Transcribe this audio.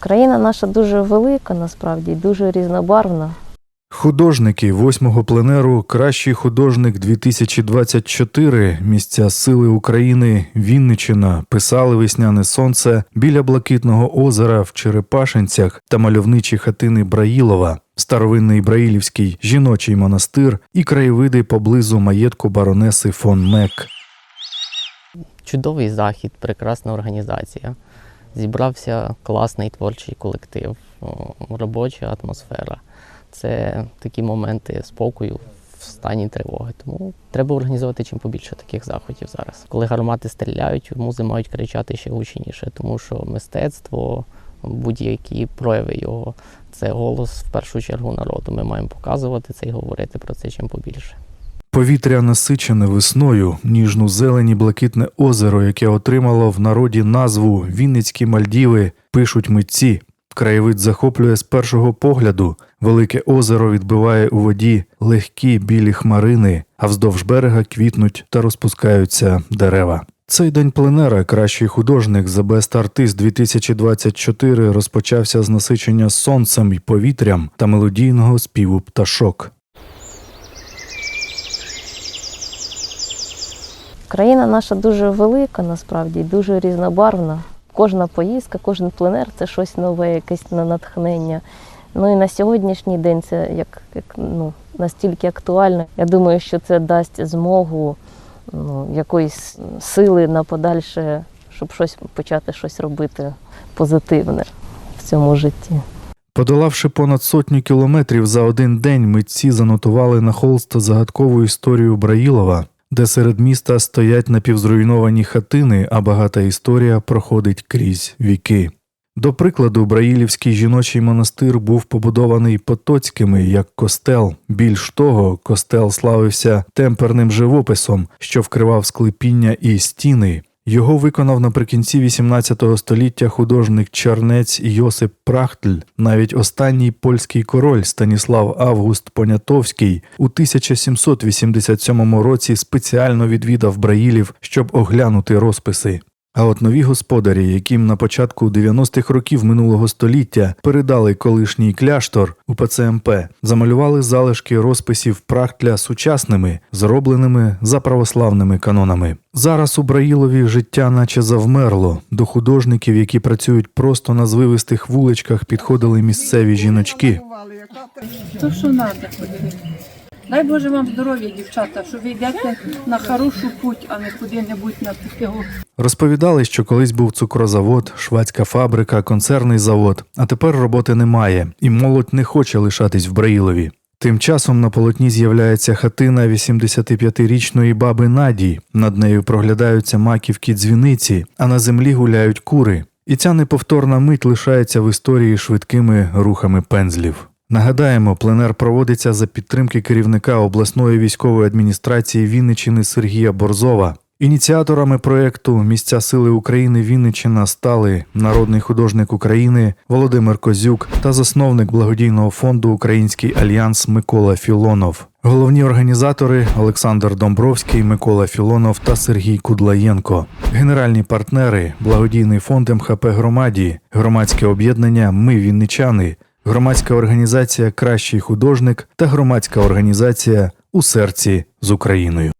Країна наша дуже велика, насправді, дуже різнобарвна. Художники восьмого пленеру Кращий художник 2024 місця сили України Вінничина писали весняне сонце біля блакитного озера в Черепашинцях та мальовничі хатини Браїлова, старовинний Браїлівський жіночий монастир і краєвиди поблизу маєтку баронеси фон Мек. Чудовий захід, прекрасна організація. Зібрався класний творчий колектив, робоча атмосфера. Це такі моменти спокою в стані тривоги. Тому треба організувати чим побільше таких заходів зараз. Коли гармати стріляють, музи мають кричати ще гучніше, тому що мистецтво, будь-які прояви його це голос в першу чергу народу. Ми маємо показувати це і говорити про це чим побільше. Повітря насичене весною, ніжну зелені блакитне озеро, яке отримало в народі назву Вінницькі Мальдіви, пишуть митці. Краєвид захоплює з першого погляду. Велике озеро відбиває у воді легкі білі хмарини, а вздовж берега квітнуть та розпускаються дерева. Цей день пленера кращий художник The Best Artist 2024 розпочався з насичення сонцем і повітрям та мелодійного співу пташок. Країна наша дуже велика, насправді, дуже різнобарвна. Кожна поїздка, кожен пленер це щось нове, якесь на натхнення. Ну і на сьогоднішній день це як, як ну, настільки актуально. Я думаю, що це дасть змогу ну, якоїсь сили на подальше, щоб щось почати щось робити позитивне в цьому житті. Подолавши понад сотню кілометрів за один день, митці занотували на холст загадкову історію Браїлова, де серед міста стоять напівзруйновані хатини, а багата історія проходить крізь віки. До прикладу, Браїлівський жіночий монастир був побудований потоцькими як костел. Більш того, костел славився темперним живописом, що вкривав склепіння і стіни. Його виконав наприкінці XVIII століття художник чернець Йосип Прахтль. Навіть останній польський король Станіслав Август Понятовський у 1787 році спеціально відвідав Браїлів, щоб оглянути розписи. А от нові господарі, яким на початку 90-х років минулого століття передали колишній кляштор у ПЦМП, замалювали залишки розписів Прахтля сучасними, зробленими за православними канонами. Зараз у Браїлові життя наче завмерло. До художників, які працюють просто на звивистих вуличках, підходили місцеві жіночки. То що треба. Дай Боже вам здоров'я, дівчата, що ви йдете на хорошу путь, а не куди-небудь на такого. Розповідали, що колись був цукрозавод, швадська фабрика, концерний завод, а тепер роботи немає, і молодь не хоче лишатись в Браїлові. Тим часом на полотні з'являється хатина 85-річної баби Надії. Над нею проглядаються маківки дзвіниці, а на землі гуляють кури. І ця неповторна мить лишається в історії швидкими рухами пензлів. Нагадаємо, пленер проводиться за підтримки керівника обласної військової адміністрації Вінничини Сергія Борзова. Ініціаторами проєкту Місця сили України Вінниччина стали народний художник України Володимир Козюк та засновник благодійного фонду Український альянс Микола Філонов. Головні організатори Олександр Домбровський, Микола Філонов та Сергій Кудлаєнко. Генеральні партнери благодійний фонд МХП Громаді, громадське об'єднання Ми Вінничани, громадська організація Кращий художник та громадська організація У серці з Україною.